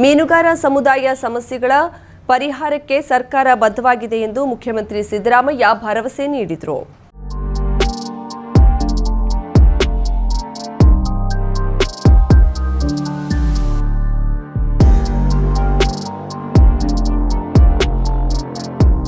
ಮೀನುಗಾರ ಸಮುದಾಯ ಸಮಸ್ಯೆಗಳ ಪರಿಹಾರಕ್ಕೆ ಸರ್ಕಾರ ಬದ್ಧವಾಗಿದೆ ಎಂದು ಮುಖ್ಯಮಂತ್ರಿ ಸಿದ್ದರಾಮಯ್ಯ ಭರವಸೆ ನೀಡಿದರು.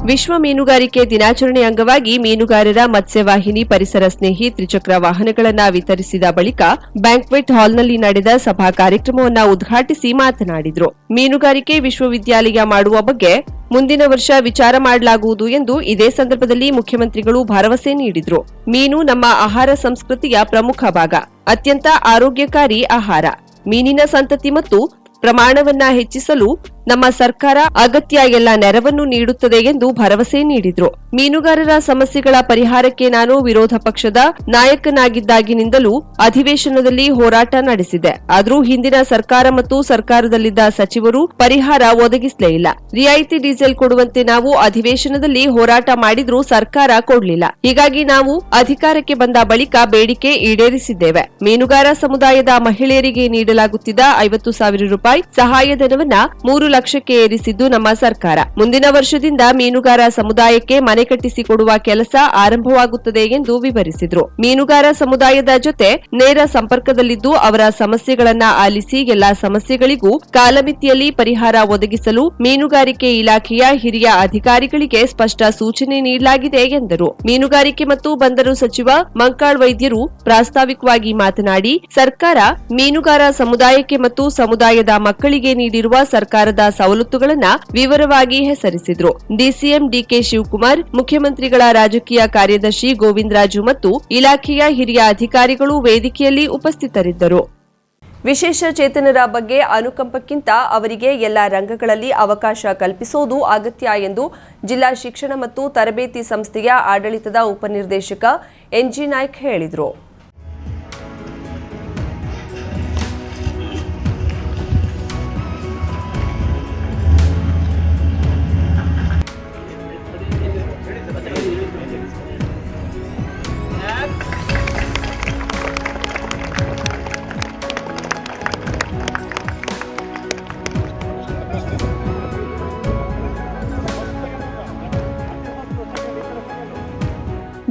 ವಿಶ್ವ ಮೀನುಗಾರಿಕೆ ದಿನಾಚರಣೆ ಅಂಗವಾಗಿ ಮೀನುಗಾರರ ಮತ್ಸ್ಯವಾಹಿನಿ ಪರಿಸರ ಸ್ನೇಹಿ ತ್ರಿಚಕ್ರ ವಾಹನಗಳನ್ನು ವಿತರಿಸಿದ ಬಳಿಕ ಬ್ಯಾಂಕ್ವೆಟ್ ಹಾಲ್ನಲ್ಲಿ ನಡೆದ ಸಭಾ ಕಾರ್ಯಕ್ರಮವನ್ನು ಉದ್ಘಾಟಿಸಿ ಮಾತನಾಡಿದರು. ಮೀನುಗಾರಿಕೆ ವಿಶ್ವವಿದ್ಯಾಲಯ ಮಾಡುವ ಬಗ್ಗೆ ಮುಂದಿನ ವರ್ಷ ವಿಚಾರ ಮಾಡಲಾಗುವುದು ಎಂದು ಇದೇ ಸಂದರ್ಭದಲ್ಲಿ ಮುಖ್ಯಮಂತ್ರಿಗಳು ಭರವಸೆ ನೀಡಿದರು. ಮೀನು ನಮ್ಮ ಆಹಾರ ಸಂಸ್ಕೃತಿಯ ಪ್ರಮುಖ ಭಾಗ. ಅತ್ಯಂತ ಆರೋಗ್ಯಕಾರಿ ಆಹಾರ. ಮೀನಿನ ಸಂತತಿ ಮತ್ತು ಪ್ರಮಾಣವನ್ನ ಹೆಚ್ಚಿಸಲು ನಮ್ಮ ಸರ್ಕಾರ ಅಗತ್ಯ ಎಲ್ಲ ನೆರವನ್ನು ನೀಡುತ್ತದೆ ಎಂದು ಭರವಸೆ ನೀಡಿದ್ರು. ಮೀನುಗಾರರ ಸಮಸ್ಯೆಗಳ ಪರಿಹಾರಕ್ಕೆ ನಾನು ವಿರೋಧ ಪಕ್ಷದ ನಾಯಕನಾಗಿದ್ದಾಗಿನಿಂದಲೂ ಅಧಿವೇಶನದಲ್ಲಿ ಹೋರಾಟ ನಡೆಸಿದೆ. ಆದರೂ ಹಿಂದಿನ ಸರ್ಕಾರ ಮತ್ತು ಸರ್ಕಾರದಲ್ಲಿದ್ದ ಸಚಿವರು ಪರಿಹಾರ ಒದಗಿಸಲೇ ಇಲ್ಲ. ರಿಯಾಯಿತಿ ಡೀಸೆಲ್ ಕೊಡುವಂತೆ ನಾವು ಅಧಿವೇಶನದಲ್ಲಿ ಹೋರಾಟ ಮಾಡಿದ್ರೂ ಸರ್ಕಾರ ಕೊಡಲಿಲ್ಲ. ಹೀಗಾಗಿ ನಾವು ಅಧಿಕಾರಕ್ಕೆ ಬಂದ ಬಳಿಕ ಬೇಡಿಕೆ ಈಡೇರಿಸಿದ್ದೇವೆ. ಮೀನುಗಾರ ಸಮುದಾಯದ ಮಹಿಳೆಯರಿಗೆ ನೀಡಲಾಗುತ್ತಿದ್ದ ಐವತ್ತು ಸಾವಿರ ರೂಪಾಯಿ ಸಹಾಯಧನವನ್ನ ಮೂರು ಲಕ್ಷಕ್ಕೆ ಏರಿಸಿದ್ದು ನಮ್ಮ ಸರ್ಕಾರ. ಮುಂದಿನ ವರ್ಷದಿಂದ ಮೀನುಗಾರ ಸಮುದಾಯಕ್ಕೆ ಮನೆ ಕಟ್ಟಿಸಿಕೊಡುವ ಕೆಲಸ ಆರಂಭವಾಗುತ್ತದೆ ಎಂದು ವಿವರಿಸಿದರು. ಮೀನುಗಾರ ಸಮುದಾಯದ ಜೊತೆ ನೇರ ಸಂಪರ್ಕದಲ್ಲಿದ್ದು ಅವರ ಸಮಸ್ಯೆಗಳನ್ನ ಆಲಿಸಿ ಎಲ್ಲಾ ಸಮಸ್ಯೆಗಳಿಗೂ ಕಾಲಮಿತಿಯಲ್ಲಿ ಪರಿಹಾರ ಒದಗಿಸಲು ಮೀನುಗಾರಿಕೆ ಇಲಾಖೆಯ ಹಿರಿಯ ಅಧಿಕಾರಿಗಳಿಗೆ ಸ್ಪಷ್ಟ ಸೂಚನೆ ನೀಡಲಾಗಿದೆ ಎಂದರು. ಮೀನುಗಾರಿಕೆ ಮತ್ತು ಬಂದರು ಸಚಿವ ಮಂಕಾಳ್ ವೈದ್ಯರು ಪ್ರಾಸ್ತಾವಿಕವಾಗಿ ಮಾತನಾಡಿ, ಸರ್ಕಾರ ಮೀನುಗಾರ ಸಮುದಾಯಕ್ಕೆ ಮತ್ತು ಸಮುದಾಯದ ಮಕ್ಕಳಿಗೆ ನೀಡಿರುವ ಸರ್ಕಾರದ ಸವಲತ್ತುಗಳನ್ನ ವಿವರವಾಗಿ ಹೆಸರಿಸಿದ್ರು. ಡಿಸಿಎಂ ಡಿಕೆ ಶಿವಕುಮಾರ್, ಮುಖ್ಯಮಂತ್ರಿಗಳ ರಾಜಕೀಯ ಕಾರ್ಯದರ್ಶಿ ಗೋವಿಂದರಾಜು ಮತ್ತು ಇಲಾಖೆಯ ಹಿರಿಯ ಅಧಿಕಾರಿಗಳು ವೇದಿಕೆಯಲ್ಲಿ ಉಪಸ್ಥಿತರಿದ್ದರು. ವಿಶೇಷ ಚೇತನರ ಬಗ್ಗೆ ಅನುಕಂಪಕ್ಕಿಂತ ಅವರಿಗೆ ಎಲ್ಲ ರಂಗಗಳಲ್ಲಿ ಅವಕಾಶ ಕಲ್ಪಿಸೋದು ಅಗತ್ಯ ಎಂದು ಜಿಲ್ಲಾ ಶಿಕ್ಷಣ ಮತ್ತು ತರಬೇತಿ ಸಂಸ್ಥೆಯ ಆಡಳಿತದ ಉಪನಿರ್ದೇಶಕ ಎನ್ಜಿ ನಾಯ್ಕ್ ಹೇಳಿದರು.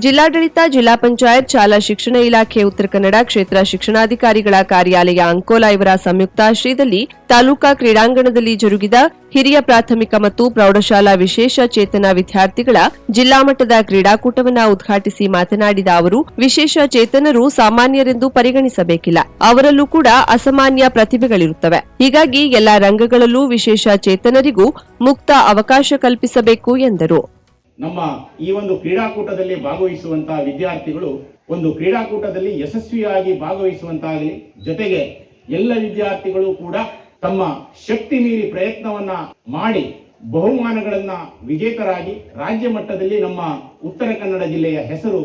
ಜಿಲ್ಲಾಡಳಿತ, ಜಿಲ್ಲಾ ಪಂಚಾಯತ್, ಶಾಲಾ ಶಿಕ್ಷಣ ಇಲಾಖೆ, ಉತ್ತರ ಕನ್ನಡ ಕ್ಷೇತ್ರ ಶಿಕ್ಷಣಾಧಿಕಾರಿಗಳ ಕಾರ್ಯಾಲಯ ಅಂಕೋಲಾ ಇವರ ಸಂಯುಕ್ತಾಶ್ರಯದಲ್ಲಿ ತಾಲೂಕಾ ಕ್ರೀಡಾಂಗಣದಲ್ಲಿ ಜರುಗಿದ ಹಿರಿಯ ಪ್ರಾಥಮಿಕ ಮತ್ತು ಪ್ರೌಢಶಾಲಾ ವಿಶೇಷ ಚೇತನ ವಿದ್ಯಾರ್ಥಿಗಳ ಜಿಲ್ಲಾ ಮಟ್ಟದ ಕ್ರೀಡಾಕೂಟವನ್ನು ಉದ್ಘಾಟಿಸಿ ಮಾತನಾಡಿದ ಅವರು, ವಿಶೇಷ ಚೇತನರು ಸಾಮಾನ್ಯರೆಂದು ಪರಿಗಣಿಸಬೇಕಿಲ್ಲ. ಅವರಲ್ಲೂ ಕೂಡ ಅಸಾಮಾನ್ಯ ಪ್ರತಿಭೆಗಳಿರುತ್ತವೆ. ಹೀಗಾಗಿ ಎಲ್ಲಾ ರಂಗಗಳಲ್ಲೂ ವಿಶೇಷ ಚೇತನರಿಗೂ ಮುಕ್ತ ಅವಕಾಶ ಕಲ್ಪಿಸಬೇಕು ಎಂದರು. ನಮ್ಮ ಈ ಒಂದು ಕ್ರೀಡಾಕೂಟದಲ್ಲಿ ಭಾಗವಹಿಸುವಂತಹ ವಿದ್ಯಾರ್ಥಿಗಳು ಒಂದು ಕ್ರೀಡಾಕೂಟದಲ್ಲಿ ಯಶಸ್ವಿಯಾಗಿ ಭಾಗವಹಿಸುವಂತಾಗಲಿ. ಜೊತೆಗೆ ಎಲ್ಲ ವಿದ್ಯಾರ್ಥಿಗಳು ಕೂಡ ತಮ್ಮ ಶಕ್ತಿ ಮೀರಿ ಪ್ರಯತ್ನವನ್ನ ಮಾಡಿ ಬಹುಮಾನಗಳನ್ನ ವಿಜೇತರಾಗಿ ರಾಜ್ಯ ಮಟ್ಟದಲ್ಲಿ ನಮ್ಮ ಉತ್ತರ ಕನ್ನಡ ಜಿಲ್ಲೆಯ ಹೆಸರು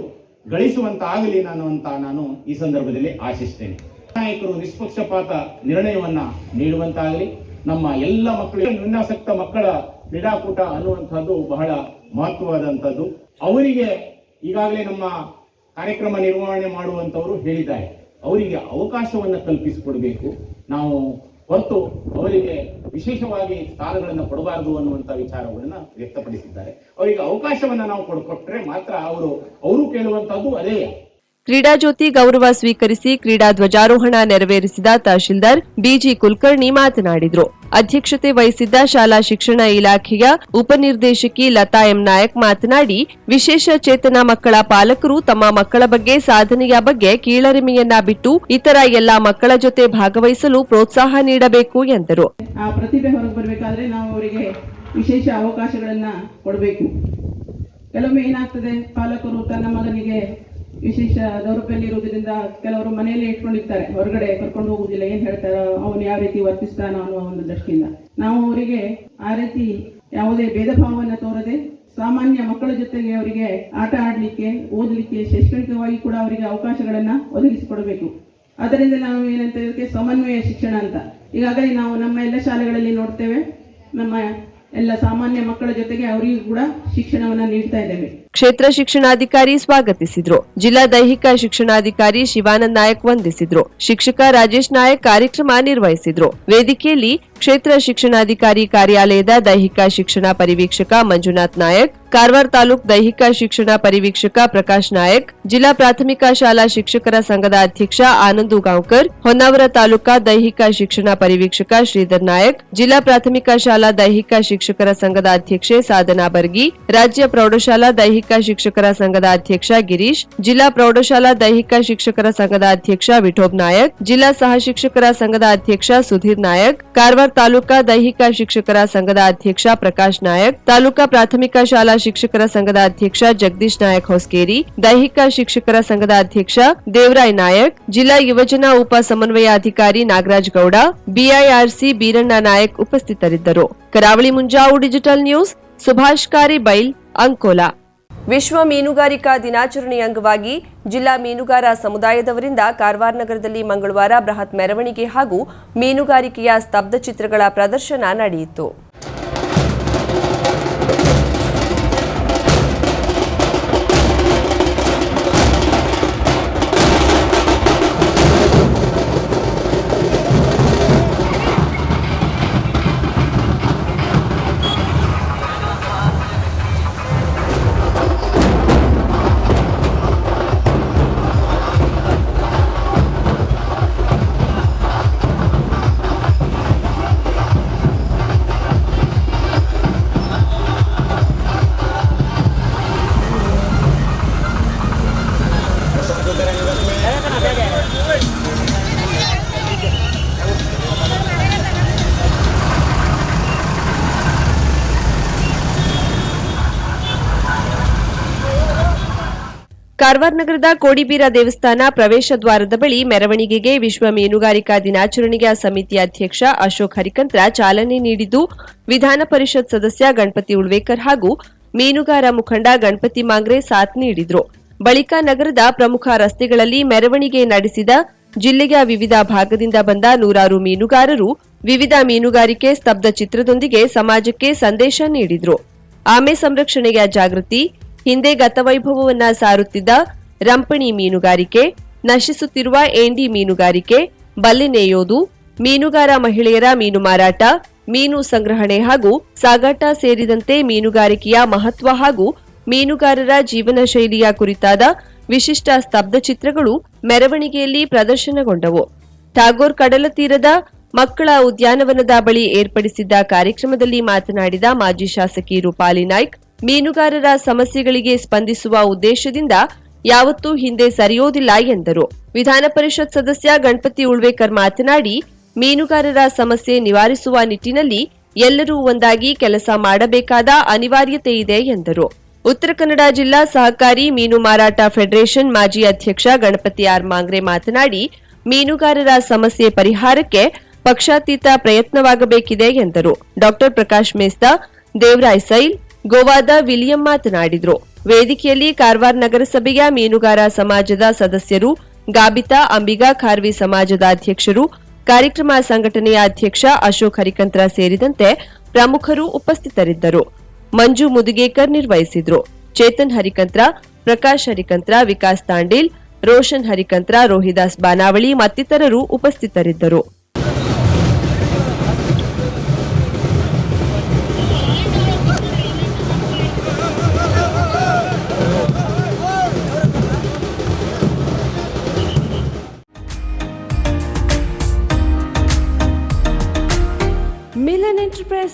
ಗಳಿಸುವಂತಾಗಲಿ ನಾನು ಅಂತ ನಾನು ಈ ಸಂದರ್ಭದಲ್ಲಿ ಆಶಿಸ್ತೇನೆ. ನಾಯಕರು ನಿಷ್ಪಕ್ಷಪಾತ ನಿರ್ಣಯವನ್ನ ನೀಡುವಂತಾಗಲಿ. ನಮ್ಮ ಎಲ್ಲ ಮಕ್ಕಳಿಗೆ ನ್ಯೂನಾಸಕ್ತ ಮಕ್ಕಳ ಕ್ರೀಡಾಕೂಟ ಅನ್ನುವಂಥದ್ದು ಬಹಳ ಮಹತ್ವವಾದಂಥದ್ದು. ಅವರಿಗೆ ಈಗಾಗಲೇ ನಮ್ಮ ಕಾರ್ಯಕ್ರಮ ನಿರ್ವಹಣೆ ಮಾಡುವಂಥವರು ಹೇಳಿದ್ದಾರೆ. ಅವರಿಗೆ ಅವಕಾಶವನ್ನು ಕಲ್ಪಿಸಿಕೊಡ್ಬೇಕು. ನಾವು ಹೊರತು ಅವರಿಗೆ ವಿಶೇಷವಾಗಿ ಸ್ಥಾನಗಳನ್ನು ಕೊಡಬಾರದು ಅನ್ನುವಂಥ ವಿಚಾರಗಳನ್ನು ವ್ಯಕ್ತಪಡಿಸಿದ್ದಾರೆ. ಅವರಿಗೆ ಅವಕಾಶವನ್ನು ನಾವು ಕೊಟ್ಟರೆ ಮಾತ್ರ ಅವರು ಅವರು ಕೇಳುವಂಥದ್ದು ಅದೇ. ಕ್ರೀಡಾ ಜ್ಯೋತಿ ಗೌರವ ಸ್ವೀಕರಿಸಿ ಕ್ರೀಡಾ ಧ್ವಜಾರೋಹಣ ನೆರವೇರಿಸಿದ ತಹಶೀಲ್ದಾರ್ ಬಿಜಿ ಕುಲಕರ್ಣಿ ಮಾತನಾಡಿದರು. ಅಧ್ಯಕ್ಷತೆ ವಹಿಸಿದ್ದ ಶಾಲಾ ಶಿಕ್ಷಣ ಇಲಾಖೆಯ ಉಪನಿರ್ದೇಶಕಿ ಲತಾ ಎಂ ನಾಯಕ್ ಮಾತನಾಡಿ, ವಿಶೇಷ ಚೇತನ ಮಕ್ಕಳ ಪಾಲಕರು ತಮ್ಮ ಮಕ್ಕಳ ಬಗ್ಗೆ, ಸಾಧನೆಯ ಬಗ್ಗೆ ಕೀಳರಿಮೆಯನ್ನ ಬಿಟ್ಟು ಇತರ ಎಲ್ಲಾ ಮಕ್ಕಳ ಜೊತೆ ಭಾಗವಹಿಸಲು ಪ್ರೋತ್ಸಾಹ ನೀಡಬೇಕು ಎಂದರು. ಪ್ರತಿಭೆ ಹೊರಗೆ ಬರಬೇಕಾದ್ರೆ ನಾವು ಅವರಿಗೆ ವಿಶೇಷ ಅವಕಾಶಗಳನ್ನ ಕೊಡಬೇಕು. ಕೆಲವೊಮ್ಮೆ ಏನಾಗ್ತದೆ, ಪಾಲಕರು ತನ್ನ ಮಗನಿಗೆ ವಿಶೇಷ ದೌರ್ಬಲ್ಯ ಕೆಲವರು ಮನೆಯಲ್ಲೇ ಇಟ್ಕೊಂಡಿರ್ತಾರೆ. ಹೊರಗಡೆ ಕರ್ಕೊಂಡು ಹೋಗುದಿಲ್ಲ ಏನ್ ಹೇಳ್ತಾರೋ, ಅವನು ಯಾವ ರೀತಿ ವರ್ತಿಸ್ತಾನ ಅನ್ನೋ ಒಂದು ದೃಷ್ಟಿಯಿಂದ. ನಾವು ಅವರಿಗೆ ಆ ರೀತಿ ಯಾವುದೇ ಭೇದ ಭಾವವನ್ನು ತೋರದೆ, ಸಾಮಾನ್ಯ ಮಕ್ಕಳ ಜೊತೆಗೆ ಅವರಿಗೆ ಆಟ ಆಡಲಿಕ್ಕೆ, ಓದಲಿಕ್ಕೆ, ಶೈಕ್ಷಣಿಕವಾಗಿ ಕೂಡ ಅವರಿಗೆ ಅವಕಾಶಗಳನ್ನು ಒದಗಿಸಿಕೊಡಬೇಕು. ಅದರಿಂದ ನಾವು ಏನಂತ ಇದಕ್ಕೆ ಸಮನ್ವಯ ಶಿಕ್ಷಣ ಅಂತ. ಈಗಾಗಲೇ ನಾವು ನಮ್ಮ ಎಲ್ಲ ಶಾಲೆಗಳಲ್ಲಿ ನೋಡ್ತೇವೆ, ನಮ್ಮ ಎಲ್ಲ ಸಾಮಾನ್ಯ ಮಕ್ಕಳ ಜೊತೆಗೆ ಅವರಿಗೂ ಕೂಡ ಶಿಕ್ಷಣವನ್ನ ನೀಡ್ತಾ ಇದ್ದೇವೆ. ಕ್ಷೇತ್ರ ಶಿಕ್ಷಣಾಧಿಕಾರಿ ಸ್ವಾಗತಿಸಿದ್ರು. ಜಿಲ್ಲಾ ದೈಹಿಕ ಶಿಕ್ಷಣಾಧಿಕಾರಿ ಶಿವಾನಂದ ನಾಯಕ್ ವಂದಿಸಿದ್ರು. ಶಿಕ್ಷಕ ರಾಜೇಶ್ ನಾಯಕ್ ಕಾರ್ಯಕ್ರಮ ನಿರ್ವಹಿಸಿದ್ರು. ವೇದಿಕೆಯಲ್ಲಿ ಕ್ಷೇತ್ರ ಶಿಕ್ಷಣಾಧಿಕಾರಿ ಕಾರ್ಯಾಲಯದ ದೈಹಿಕ ಶಿಕ್ಷಣ ಪರಿವೀಕ್ಷಕ ಮಂಜುನಾಥ್ ನಾಯಕ್, ಕಾರವಾರ ತಾಲೂಕ್ ದೈಹಿಕ ಶಿಕ್ಷಣ ಪರಿವೀಕ್ಷಕ ಪ್ರಕಾಶ್ ನಾಯಕ್, ಜಿಲ್ಲಾ ಪ್ರಾಥಮಿಕ ಶಾಲಾ ಶಿಕ್ಷಕರ ಸಂಘದ ಅಧ್ಯಕ್ಷ ಆನಂದು ಗಾಂವ್ಕರ್, ಹೊನ್ನಾವರ ತಾಲೂಕಾ ದೈಹಿಕ ಶಿಕ್ಷಣ ಪರಿವೀಕ್ಷಕ ಶ್ರೀಧರ್ ನಾಯಕ್, ಜಿಲ್ಲಾ ಪ್ರಾಥಮಿಕ ಶಾಲಾ ದೈಹಿಕ ಶಿಕ್ಷಕರ ಸಂಘದ ಅಧ್ಯಕ್ಷೆ ಸಾಧನಾ ಬರ್ಗಿ, ರಾಜ್ಯ ಪ್ರೌಢಶಾಲಾ ದೈಹಿಕ ಶಿಕ್ಷಕರ ಸಂಘದ ಅಧ್ಯಕ್ಷ ಗಿರೀಶ್, ಜಿಲ್ಲಾ ಪ್ರೌಢಶಾಲಾ ದೈಹಿಕ ಶಿಕ್ಷಕರ ಸಂಘದ ಅಧ್ಯಕ್ಷ ವಿಠೋಬ್ ನಾಯಕ್, ಜಿಲ್ಲಾ ಸಹ ಶಿಕ್ಷಕರ ಸಂಘದ ಅಧ್ಯಕ್ಷ ಸುಧೀರ್ ನಾಯಕ್, ಕಾರವಾರ ತಾಲೂಕಾ ದೈಹಿಕ ಶಿಕ್ಷಕರ ಸಂಘದ ಅಧ್ಯಕ್ಷ ಪ್ರಕಾಶ್ ನಾಯಕ್, ತಾಲೂಕಾ ಪ್ರಾಥಮಿಕ ಶಾಲಾ ಶಿಕ್ಷಕರ ಸಂಘದ ಅಧ್ಯಕ್ಷ ಜಗದೀಶ್ ನಾಯಕ್ ಹೊಸ್ಕೇರಿ, ದೈಹಿಕ ಶಿಕ್ಷಕರ ಸಂಘದ ಅಧ್ಯಕ್ಷ ದೇವರಾಯ್ ನಾಯಕ್, ಜಿಲ್ಲಾ ಯುವಜನ ಉಪ ಸಮನ್ವಯಾಧಿಕಾರಿ ನಾಗರಾಜ್ ಗೌಡ, ಬಿಐಆರ್ಸಿ ಬೀರಣ್ಣ ನಾಯಕ್ ಉಪಸ್ಥಿತರಿದ್ದರು. Karavali Munjavu digital news Subhash Karibail Ankola. ವಿಶ್ವ ಮೀನುಗಾರಿಕಾ ದಿನಾಚರಣೆಯ ಅಂಗವಾಗಿ ಜಿಲ್ಲಾ ಮೀನುಗಾರ ಸಮುದಾಯದವರಿಂದ ಕಾರವಾರ ನಗರದಲ್ಲಿ ಮಂಗಳವಾರ ಬೃಹತ್ ಮೆರವಣಿಗೆ ಹಾಗೂ ಮೀನುಗಾರಿಕೆಯ ಸ್ತಬ್ಧ ಚಿತ್ರಗಳ ಪ್ರದರ್ಶನ ನಡೆಯಿತು. ಕಾರವಾರ ನಗರದ ಕೋಡಿಬೀರ ದೇವಸ್ಥಾನ ಪ್ರವೇಶ ದ್ವಾರದ ಬಳಿ ಮೆರವಣಿಗೆಗೆ ವಿಶ್ವ ಮೀನುಗಾರಿಕಾ ದಿನಾಚರಣೆಯ ಸಮಿತಿ ಅಧ್ಯಕ್ಷ ಅಶೋಕ್ ಹರಿಕಂತ್ರ ಚಾಲನೆ ನೀಡಿದ್ದು, ವಿಧಾನ ಪರಿಷತ್ ಸದಸ್ಯ ಗಣಪತಿ ಉಳ್ವೇಕರ್ ಹಾಗೂ ಮೀನುಗಾರ ಮುಖಂಡ ಗಣಪತಿ ಮಾಂಗ್ರೆ ಸಾಥ್ ನೀಡಿದ್ರು. ಬಳಿಕ ನಗರದ ಪ್ರಮುಖ ರಸ್ತೆಗಳಲ್ಲಿ ಮೆರವಣಿಗೆ ನಡೆಸಿದ ಜಿಲ್ಲೆಯ ವಿವಿಧ ಭಾಗದಿಂದ ಬಂದ ನೂರಾರು ಮೀನುಗಾರರು ವಿವಿಧ ಮೀನುಗಾರಿಕೆ ಸ್ತಬ್ಧ ಚಿತ್ರದೊಂದಿಗೆ ಸಮಾಜಕ್ಕೆ ಸಂದೇಶ ನೀಡಿದ್ರು. ಆಮೆ ಸಂರಕ್ಷಣೆಯ ಜಾಗೃತಿ ಹಿಂದೆ ಗತವೈಭವವನ್ನ ಸಾರುತ್ತಿದ್ದ ರಂಪಣಿ ಮೀನುಗಾರಿಕೆ, ನಶಿಸುತ್ತಿರುವ ಏಂಡಿ ಮೀನುಗಾರಿಕೆ ಬಲ್ಲಿನೆಯೋದು ಮೀನುಗಾರ ಮಹಿಳೆಯರ ಮೀನು ಮಾರಾಟ, ಮೀನು ಸಂಗ್ರಹಣೆ ಹಾಗೂ ಸಾಗಾಟ ಸೇರಿದಂತೆ ಮೀನುಗಾರಿಕೆಯ ಮಹತ್ವ ಹಾಗೂ ಮೀನುಗಾರರ ಜೀವನ ಶೈಲಿಯ ಕುರಿತಾದ ವಿಶಿಷ್ಟ ಸ್ತಬ್ಧ ಚಿತ್ರಗಳು ಮೆರವಣಿಗೆಯಲ್ಲಿ ಪ್ರದರ್ಶನಗೊಂಡವು. ಠಾಗೋರ್ ಕಡಲ ತೀರದ ಮಕ್ಕಳ ಉದ್ಯಾನವನದ ಬಳಿ ಏರ್ಪಡಿಸಿದ್ದ ಕಾರ್ಯಕ್ರಮದಲ್ಲಿ ಮಾತನಾಡಿದ ಮಾಜಿ ಶಾಸಕಿ ರೂಪಾಲಿ ನಾಯ್ಕ್ ಮೀನುಗಾರರ ಸಮಸ್ಯೆಗಳಿಗೆ ಸ್ಪಂದಿಸುವ ಉದ್ದೇಶದಿಂದ ಯಾವತ್ತೂ ಹಿಂದೆ ಸರಿಯೋದಿಲ್ಲ ಎಂದರು. ವಿಧಾನ ಪರಿಷತ್ ಸದಸ್ಯ ಗಣಪತಿ ಉಳ್ವೇಕರ್ ಮಾತನಾಡಿ, ಮೀನುಗಾರರ ಸಮಸ್ಯೆ ನಿವಾರಿಸುವ ನಿಟ್ಟಿನಲ್ಲಿ ಎಲ್ಲರೂ ಒಂದಾಗಿ ಕೆಲಸ ಮಾಡಬೇಕಾದ ಅನಿವಾರ್ಯತೆ ಇದೆ ಎಂದರು. ಉತ್ತರ ಕನ್ನಡ ಜಿಲ್ಲಾ ಸಹಕಾರಿ ಮೀನು ಮಾರಾಟ ಫೆಡರೇಷನ್ ಮಾಜಿ ಅಧ್ಯಕ್ಷ ಗಣಪತಿ ಆರ್ ಮಾಂಗ್ರೆ ಮಾತನಾಡಿ, ಮೀನುಗಾರರ ಸಮಸ್ಯೆ ಪರಿಹಾರಕ್ಕೆ ಪಕ್ಷಾತೀತ ಪ್ರಯತ್ನವಾಗಬೇಕಿದೆ ಎಂದರು. ಡಾ ಪ್ರಕಾಶ್ ಮೇಸ್ತಾ, ದೇವರಾಯ್ ಸೈಲ್ ಗೋವಾದ ವಿಲಿಯಂ ಮಾತನಾಡಿದರು. ವೇದಿಕೆಯಲ್ಲಿ ಕಾರವಾರ ನಗರಸಭೆಯ ಮೀನುಗಾರ ಸಮಾಜದ ಸದಸ್ಯರು, ಗಾಬಿತಾ ಅಂಬಿಗಾ ಖಾರ್ವಿ ಸಮಾಜದ ಅಧ್ಯಕ್ಷರು, ಕಾರ್ಯಕ್ರಮ ಸಂಘಟನೆಯ ಅಧ್ಯಕ್ಷ ಅಶೋಕ್ ಹರಿಕಂತ್ರ ಸೇರಿದಂತೆ ಪ್ರಮುಖರು ಉಪಸ್ಥಿತರಿದ್ದರು. ಮಂಜು ಮುದುಗೇಕರ್ ನಿರ್ವಹಿಸಿದ್ರು. ಚೇತನ್ ಹರಿಕಂತ್ರ, ಪ್ರಕಾಶ್ ಹರಿಕಂತ್ರ, ವಿಕಾಸ್ ತಾಂಡೀಲ್, ರೋಷನ್ ಹರಿಕಂತ್ರ, ರೋಹಿದಾಸ್ ಬಾನಾವಳಿ ಮತ್ತಿತರರು ಉಪಸ್ಥಿತರಿದ್ದರು.